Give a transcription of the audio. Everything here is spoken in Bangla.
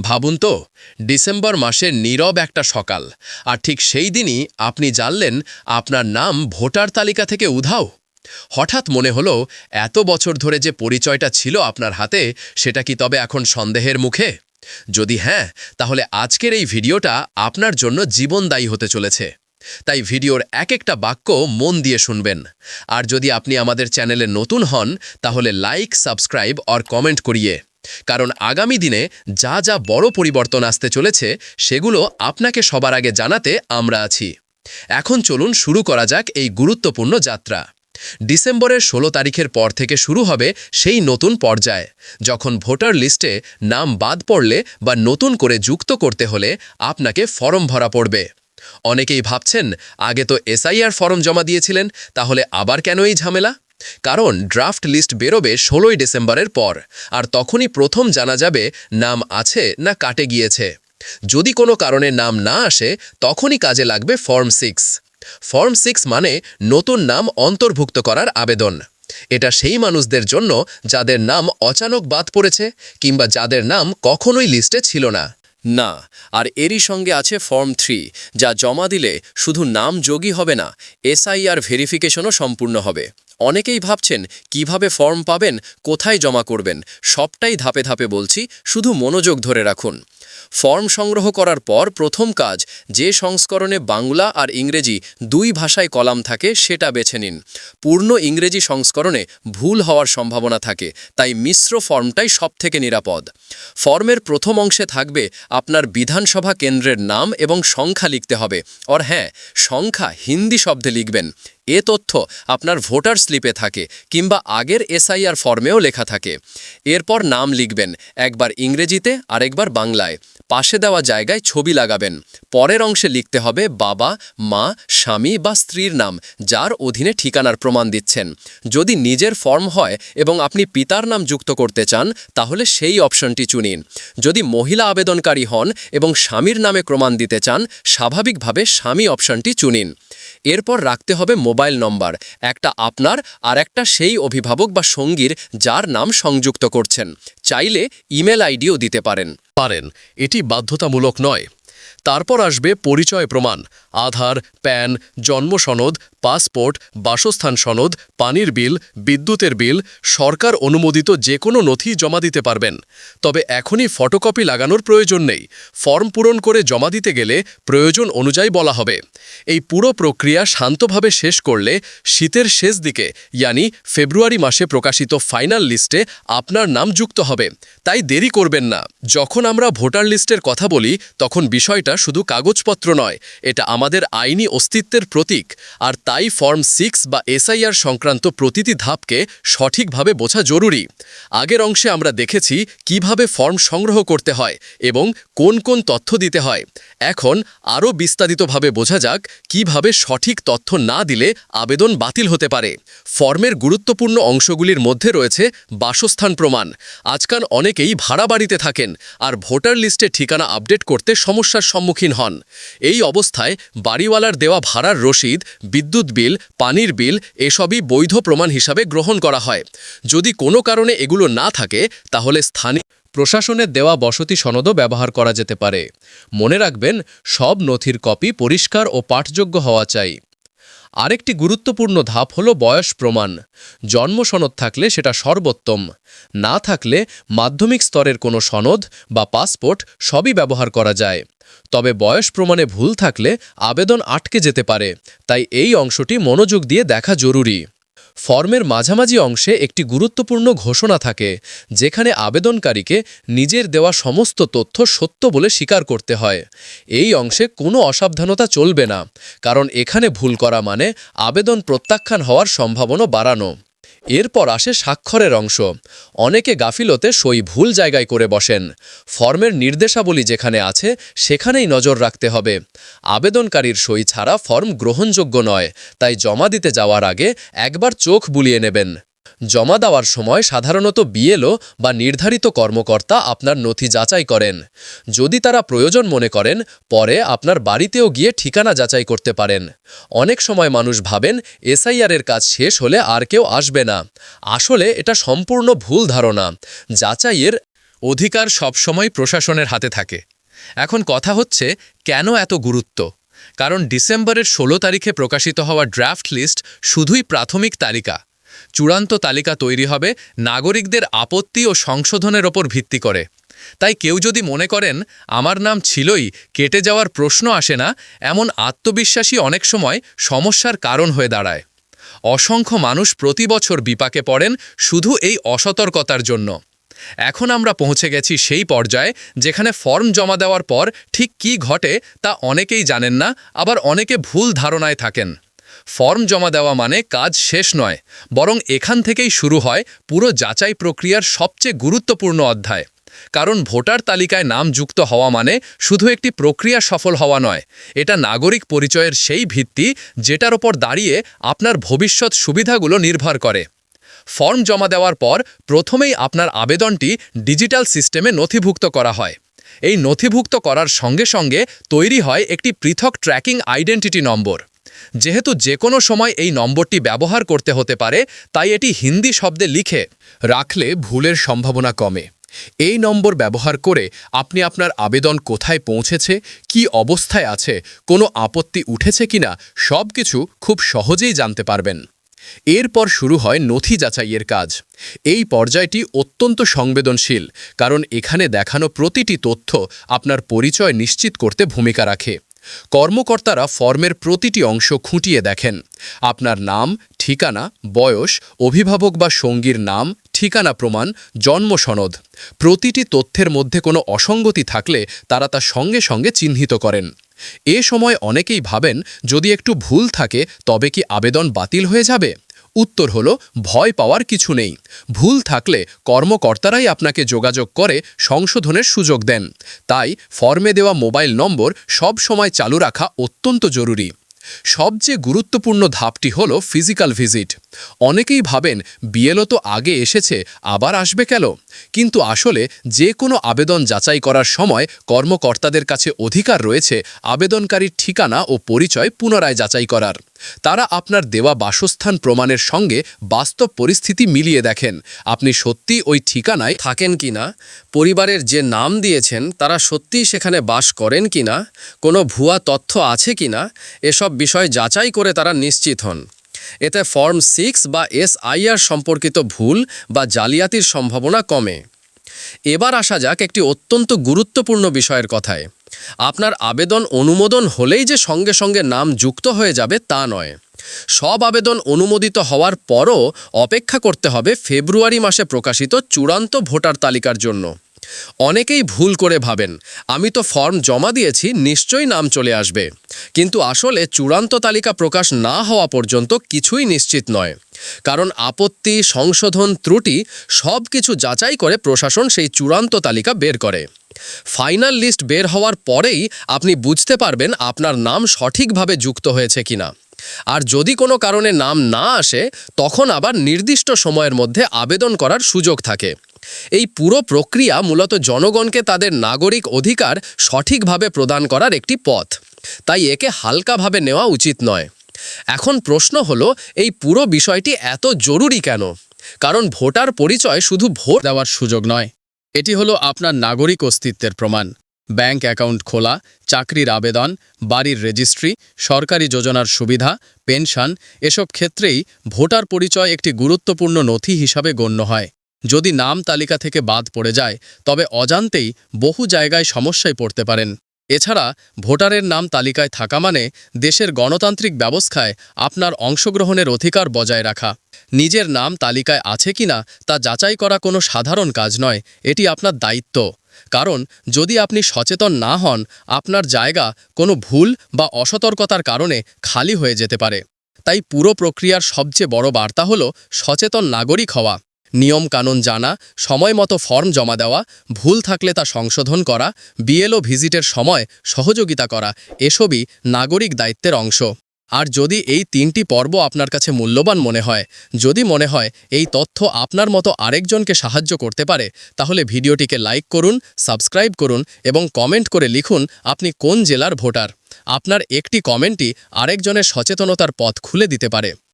ভাবুন তো, ডিসেম্বর মাসের নীরব একটা সকাল। আর ঠিক সেই দিনই আপনি জানলেন আপনার নাম ভোটার তালিকা থেকে উধাও। হঠাৎ মনে হলো, এত বছর ধরে যে পরিচয়টা ছিল আপনার হাতে, সেটা কি তবে এখন সন্দেহের মুখে? যদি হ্যাঁ তাহলে আজকের এই ভিডিওটা আপনার জন্য জীবনদায়ী হতে চলেছে। তাই ভিডিওর এক একটা বাক্য মন দিয়ে শুনবেন। আর যদি আপনি আমাদের চ্যানেলে নতুন হন, তাহলে লাইক, সাবস্ক্রাইব, আর কমেন্ট করিয়ে কারণ আগামী দিনে যা যা বড় পরিবর্তন আসতে চলেছে, সেগুলো আপনাকে সবার আগে জানাতে আমরা আছি। এখন চলুন শুরু করা যাক এই গুরুত্বপূর্ণ যাত্রা। ডিসেম্বরের ষোলো তারিখের পর থেকে শুরু হবে সেই নতুন পর্যায়। যখন ভোটার লিস্টে নাম বাদ পড়লে বা নতুন করে যুক্ত করতে হলে আপনাকে ফর্ম ভরা পড়বে। অনেকেই ভাবছেন, আগে তো এসআইআর ফর্ম জমা দিয়েছিলেন, তাহলে আবার কেন এই ঝামেলা? কারণ ড্রাফট লিস্ট বেরোবে ষোলোই ডিসেম্বরের পর, আর তখনই প্রথম জানা যাবে নাম আছে না কাটে গিয়েছে। যদি কোনো কারণে নাম না আসে, তখনই কাজে লাগবে ফর্ম সিক্স। ফর্ম সিক্স মানে নতুন নাম অন্তর্ভুক্ত করার আবেদন। এটা সেই মানুষদের জন্য যাদের নাম অচানক বাদ পড়েছে কিংবা যাদের নাম কখনোই লিস্টে ছিল না। না, আর এরই সঙ্গে আছে ফর্ম থ্রি, যা জমা দিলে শুধু নাম যোগী হবে না, এসআইআর ভেরিফিকেশনও সম্পূর্ণ হবে। অনেকেই ভাবছেন, কীভাবে ফর্ম পাবেন, কোথায় জমা করবেন, সবটাই ধাপে ধাপে বলছি, শুধু মনোযোগ ধরে রাখুন। ফর্ম সংগ্রহ করার পর প্রথম কাজ, যে সংস্করণে বাংলা আর ইংরেজি দুই ভাষায় কলাম থাকে, সেটা বেছে নিন। পূর্ণ ইংরেজি সংস্করণে ভুল হওয়ার সম্ভাবনা থাকে, তাই মিশ্র ফর্মটাই সবথেকে নিরাপদ। ফর্মের প্রথম অংশে থাকবে আপনার বিধানসভা কেন্দ্রের নাম এবং সংখ্যা লিখতে হবে আর হ্যাঁ সংখ্যা হিন্দি শব্দে লিখবেন এ তথ্য আপনার ভোটার স্লিপে থাকে কিংবা আগের এসআইআর ফর্মেও লেখা থাকে। এরপর নাম লিখবেন, একবার ইংরেজিতে, আরেকবার বাংলায়। পাশে দেওয়া জায়গায় ছবি লাগাবেন। পরের অংশে লিখতে হবে বাবা, মা, স্বামী বা স্ত্রীর নাম, যার অধীনে ঠিকানার প্রমাণ দিচ্ছেন। যদি নিজের ফর্ম হয় এবং আপনি পিতার নাম যুক্ত করতে চান, তাহলে সেই অপশনটি চুনিন। যদি মহিলা আবেদনকারী হন এবং স্বামীর নামে প্রমাণ দিতে চান, স্বাভাবিকভাবে স্বামী অপশনটি চুনিন। এরপর রাখতে হবে মোবাইল নম্বর, একটা আপনার আর একটা সেই অভিভাবক বা সঙ্গীর যার নাম সংযুক্ত করছেন। চাইলে ইমেল আইডিও দিতে পারেন। পারেন, এটি বাধ্যতামূলক নয়। তারপর আসবে পরিচয় প্রমাণ আধার, প্যান জন্ম সনদ পাসপোর্ট, বাসস্থান সনদ, পানির বিল, বিদ্যুতের বিল, সরকার অনুমোদিত যে কোনো নথি জমা দিতে পারবেন। তবে এখনই ফটোকপি লাগানোর প্রয়োজন নেই। ফর্ম পূরণ করে জমা দিতে গেলে প্রয়োজন অনুযায়ী বলা হবে। এই পুরো প্রক্রিয়া শান্তভাবে শেষ করলে শীতের শেষ দিকে, ইয়ানি ফেব্রুয়ারি মাসে প্রকাশিত ফাইনাল লিস্টে আপনার নাম যুক্ত হবে। তাই দেরি করবেন না। যখন আমরা ভোটার লিস্টের কথা বলি, তখন বিষয়টা শুধু কাগজপত্র নয়, এটা আমাদের আইনি অস্তিত্বের প্রতীক, আর তাই ফর্ম সিক্স বা এসআইআর সংক্রান্ত প্রতিটি ধাপকে সঠিকভাবে বোঝা জরুরি। আগের অংশে আমরা দেখেছি কীভাবে ফর্ম সংগ্রহ করতে হয় এবং কোন কোন তথ্য দিতে হয়। এখন আরও বিস্তারিতভাবে বোঝা যাক কীভাবে সঠিক তথ্য না দিলে আবেদন বাতিল হতে পারে। ফর্মের গুরুত্বপূর্ণ অংশগুলির মধ্যে রয়েছে বাসস্থান প্রমাণ। আজকাল অনেকেই ভাড়া বাড়িতে থাকেন, আর ভোটার লিস্টে ঠিকানা আপডেট করতে সমস্যার সম্মুখীন হন। এই অবস্থায় বাড়িওয়ালার দেওয়া ভাড়ার রসিদ, বিদ্যুৎ বিল, পানির বিল এসবই বৈধ প্রমাণ হিসাবে গ্রহণ করা হয়। যদি কোনো কারণে এগুলো না থাকে, তাহলে স্থানীয় প্রশাসনের দেওয়া বসতি সনদও ব্যবহার করা যেতে পারে। মনে রাখবেন, সব নথির কপি পরিষ্কার ও পাঠযোগ্য হওয়া চাই। আরেকটি গুরুত্বপূর্ণ ধাপ হল বয়স প্রমাণ। জন্ম সনদ থাকলে সেটা সর্বোত্তম। না থাকলে মাধ্যমিক স্তরের কোনো সনদ বা পাসপোর্ট সবই ব্যবহার করা যায়। তবে বয়স প্রমাণে ভুল থাকলে আবেদন আটকে যেতে পারে, তাই এই অংশটি মনোযোগ দিয়ে দেখা জরুরি। ফর্মের মাঝামাঝি অংশে একটি গুরুত্বপূর্ণ ঘোষণা থাকে, যেখানে আবেদনকারীকে নিজের দেওয়া সমস্ত তথ্য সত্য বলে স্বীকার করতে হয়। এই অংশে কোনো অসাবধানতা চলবে না, কারণ এখানে ভুল করা মানে আবেদন প্রত্যাখ্যান হওয়ার সম্ভাবনা বাড়ানো। এরপর আসে স্বাক্ষরের অংশ। অনেকে গাফিলতে সই ভুল জায়গায় করে বসেন। ফর্মের নির্দেশাবলী যেখানে আছে, সেখানেই নজর রাখতে হবে। আবেদনকারীর সই ছাড়া ফর্ম গ্রহণযোগ্য নয়, তাই জমা দিতে যাওয়ার আগে একবার চোখ বুলিয়ে নেবেন। জমা দেওয়ার সময় সাধারণত বিএলও বা নির্ধারিত কর্মকর্তা আপনার নথি যাচাই করেন। যদি তারা প্রয়োজন মনে করেন, পরে আপনার বাড়িতেও গিয়ে ঠিকানা যাচাই করতে পারেন। অনেক সময় মানুষ ভাবেন, এসআইআরের কাজ শেষ হলে আর কেউ আসবে না। আসলে এটা সম্পূর্ণ ভুল ধারণা। যাচাইয়ের অধিকার সবসময় প্রশাসনের হাতে থাকে। এখন কথা হচ্ছে, কেন এত গুরুত্ব? কারণ ডিসেম্বরের ষোলো তারিখে প্রকাশিত হওয়া ড্রাফট লিস্ট শুধুই প্রাথমিক তালিকা। চূড়ান্ত তালিকা তৈরি হবে নাগরিকদের আপত্তি ও সংশোধনের ওপর ভিত্তি করে। তাই কেউ যদি মনে করেন, আমার নাম ছিলই, কেটে যাওয়ার প্রশ্ন আসে না এমন আত্মবিশ্বাসী অনেক সময় সমস্যার কারণ হয়ে দাঁড়ায়। অসংখ্য মানুষ প্রতি বছর বিপাকে পড়েন শুধু এই অসতর্কতার জন্য। এখন আমরা পৌঁছে গেছি সেই পর্যায়ে, যেখানে ফর্ম জমা দেওয়ার পর ঠিক কি ঘটে তা অনেকেই জানেন না, আবার অনেকে ভুল ধারণায় থাকেন। ফর্ম জমা দেওয়া মানে কাজ শেষ নয়, বরং এখান থেকেই শুরু হয় পুরো যাচাই প্রক্রিয়ার সবচেয়ে গুরুত্বপূর্ণ অধ্যায়। কারণ ভোটার তালিকায় নাম যুক্ত হওয়া মানে শুধু একটি প্রক্রিয়া সফল হওয়া নয়, এটা নাগরিক পরিচয়ের সেই ভিত্তি যেটার ওপর দাঁড়িয়ে আপনার ভবিষ্যৎ সুবিধাগুলো নির্ভর করে। ফর্ম জমা দেওয়ার পর প্রথমেই আপনার আবেদনটি ডিজিটাল সিস্টেমে নথিভুক্ত করা হয়। এই নথিভুক্ত করার সঙ্গে সঙ্গে তৈরি হয় একটি পৃথক ট্র্যাকিং আইডেন্টিটি নম্বর। যেহেতু যে কোনো সময় এই নম্বরটি ব্যবহার করতে হতে পারে, তাই এটি হিন্দি শব্দে লিখে রাখলে ভুলের সম্ভাবনা কমে। এই নম্বর ব্যবহার করে আপনি আপনার আবেদন কোথায় পৌঁছেছে, কি অবস্থায় আছে, কোনো আপত্তি উঠেছে কিনা সব কিছু খুব সহজেই জানতে পারবেন। এরপর শুরু হয় নথি যাচাইয়ের কাজ। এই পর্যায়টি অত্যন্ত সংবেদনশীল, কারণ এখানে দেখানো প্রতিটি তথ্য আপনার পরিচয় নিশ্চিত করতে ভূমিকা রাখে। কর্মকর্তারা ফর্মের প্রতিটি অংশ খুঁটিয়ে দেখেন। আপনার নাম, ঠিকানা, বয়স, অভিভাবক বা সঙ্গীর নাম, ঠিকানা প্রমাণ, জন্ম সনদ। প্রতিটি তথ্যের মধ্যে কোনো অসঙ্গতি থাকলে তারা তা সঙ্গে সঙ্গে চিহ্নিত করেন। এ সময় অনেকেই ভাবেন, যদি একটু ভুল থাকে, তবে কি আবেদন বাতিল হয়ে যাবে? উত্তর হল, ভয় পাওয়ার কিছু নেই। ভুল থাকলে কর্মকর্তারাই আপনাকে যোগাযোগ করে সংশোধনের সুযোগ দেন। তাই ফর্মে দেওয়া মোবাইল নম্বর সব সময় চালু রাখা অত্যন্ত জরুরি। সবচেয়ে গুরুত্বপূর্ণ ধাপটি হল ফিজিক্যাল ভিজিট অনেকেই ভাবেন, বিএলও তো আগে এসেছে, আবার আসবে কেন? কিন্তু আসলে যে কোনো আবেদন যাচাই করার সময় কর্মকর্তাদের কাছে অধিকার রয়েছে আবেদনকারীর ঠিকানা ও পরিচয় পুনরায় যাচাই করার। তারা আপনার দেওয়া বাসস্থান প্রমাণের সঙ্গে বাস্তব পরিস্থিতি মিলিয়ে দেখেন। আপনি সত্যি ওই ঠিকানায় থাকেন কিনা? পরিবারের যে নাম দিয়েছেন, তারা সত্যিই সেখানে বাস করেন কিনা? কোনো ভুয়া তথ্য আছে কিনা? এসব বিষয় যাচাই করে তারা নিশ্চিত হন। এতে ফর্ম সিক্স বা এসআইআর সম্পর্কিত ভুল বা জালিয়াতির সম্ভাবনা কমে। এবার আসা যাক একটি অত্যন্ত গুরুত্বপূর্ণ বিষয়ের কথায়। আপনার আবেদন অনুমোদন হলেই যে সঙ্গে সঙ্গে নাম যুক্ত হয়ে যাবে তা নয়। সব আবেদন অনুমোদিত হওয়ার পরও অপেক্ষা করতে হবে ফেব্রুয়ারি মাসে প্রকাশিত চূড়ান্ত ভোটার তালিকার জন্য। অনেকেই ভুল করে ভাবেন। আমি তো ফর্ম জমা দিয়েছি, নিশ্চয়ই নাম চলে আসবে। কিন্তু আসলে চূড়ান্ত তালিকা প্রকাশ না হওয়া পর্যন্ত কিছুই নিশ্চিত নয়। কারণ আপত্তি, সংশোধন, ত্রুটি সব কিছু যাচাই করে প্রশাসন সেই চূড়ান্ত তালিকা বের করে। ফাইনাল লিস্ট বের হওয়ার পরেই আপনি বুঝতে পারবেন আপনার নাম সঠিকভাবে যুক্ত হয়েছে কিনা। আর যদি কোনো কারণে নাম না আসে, তখন আবার নির্দিষ্ট সময়ের মধ্যে আবেদন করার সুযোগ থাকে। এই পুরো প্রক্রিয়া মূলত জনগণকে তাদের নাগরিক অধিকার সঠিকভাবে প্রদান করার একটি পথ। তাই একে হালকাভাবে নেওয়া উচিত নয়। এখন প্রশ্ন হলো, এই পুরো বিষয়টি এত জরুরি কেন? কারণ ভোটার পরিচয় শুধু ভোট দেওয়ার সুযোগ নয়। এটি হলো আপনার নাগরিক অস্তিত্বের প্রমাণ। ব্যাংক অ্যাকাউন্ট খোলা, চাকরির আবেদন, বাড়ির রেজিস্ট্রি, সরকারি যোজনার সুবিধা, পেনশন, এসব ক্ষেত্রেই ভোটার পরিচয় একটি গুরুত্বপূর্ণ নথি হিসাবে গণ্য হয়। যদি নাম তালিকা থেকে বাদ পড়ে যায়, তবে অজান্তেই বহু জায়গায় সমস্যায় পড়তে পারেন। এছাড়া, ভোটারের নাম তালিকায় থাকা মানে দেশের গণতান্ত্রিক ব্যবস্থায় আপনার অংশগ্রহণের অধিকার বজায় রাখা। নিজের নাম তালিকায় আছে কিনা তা যাচাই করা কোনো সাধারণ কাজ নয়, এটি আপনার দায়িত্ব। কারণ, যদি আপনি সচেতন না হন, আপনার জায়গা কোনো ভুল বা অসতর্কতার কারণে খালি হয়ে যেতে পারে। তাই পুরো প্রক্রিয়ার সবচেয়ে বড় বার্তা হল সচেতন নাগরিক হওয়া। নিয়ম কানুন জানা সময় মতো ফর্ম জমা দেওয়া, ভুল থাকলে তা সংশোধন করা, বিএলও ভিজিটের সময় সহযোগিতা করা, এসবই নাগরিক দায়িত্বের অংশ। আর যদি এই তিনটি পর্ব আপনার কাছে মূল্যবান মনে হয়, যদি মনে হয় এই তথ্য আপনার মতো আরেকজনকে সাহায্য করতে পারে, তাহলে ভিডিওটিকে লাইক করুন, সাবস্ক্রাইব করুন এবং কমেন্ট করে লিখুন আপনি কোন জেলার ভোটার। আপনার একটি কমেন্টই আরেকজনের সচেতনতার পথ খুলে দিতে পারে।